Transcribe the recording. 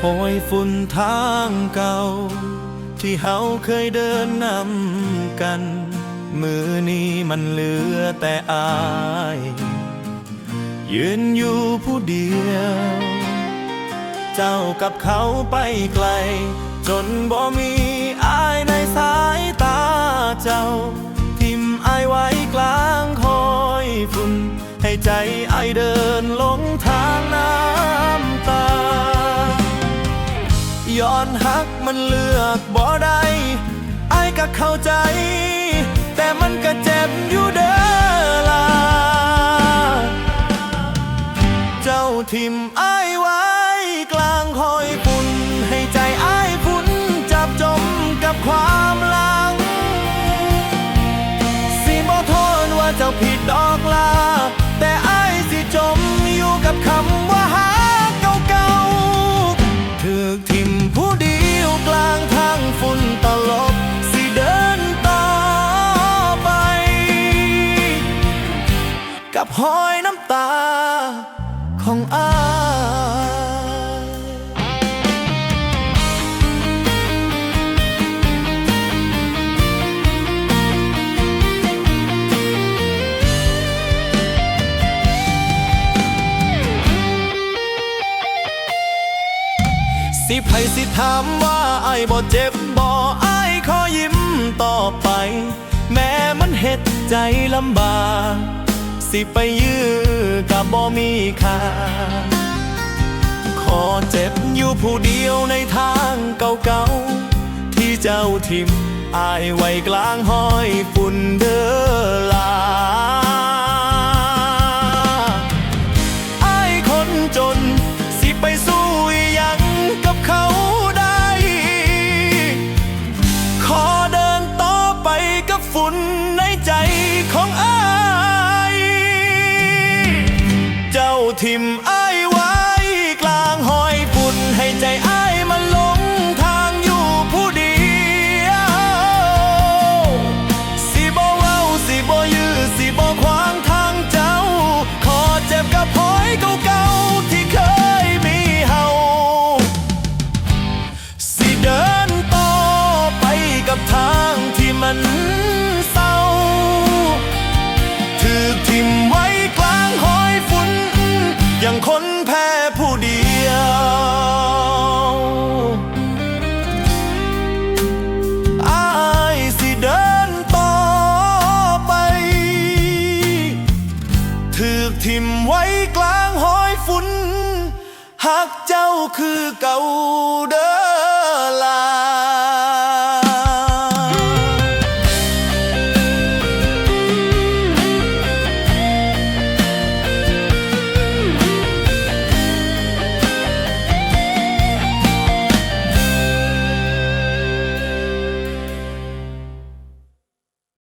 ฝุ่นทางเก่า ที่เฮาเคยเดินนำกัน มือนี้มันเหลือแต่อาย ยืนอยู่ผู้เดียว เจ้ากับเขาไปไกล จนบ่มีอายในสายตาเจ้า ทิมอายไว้กลางคอยฝุ่นให้ใจอายเดิน อนหักมันเลือกบ่ได้อายก็เข้าใจ แต่มันก็เจ็บอยู่เด้อล่ะเจ้าทิมอายไว้ กลางคอยฝุ่นให้ใจอายพุ่นจับจมกับความ กับหอยน้ำตาของอายสิไผสิถามว่าไอ้บ่เจ็บบ่ไอ้ขอยิ้มต่อไป แม้มันเฮ็ดใจลำบาก สิไปยื้อกับบ่มีค่าขอเจ็บอยู่ผู้เดียวในทางเก่าๆ ที่เจ้าทิมอายไว้กลางห้อยฝุ่นเด้อ เทิมไว้กลางหอยฝุ่นหากเจ้าคือเก่าเด้อลา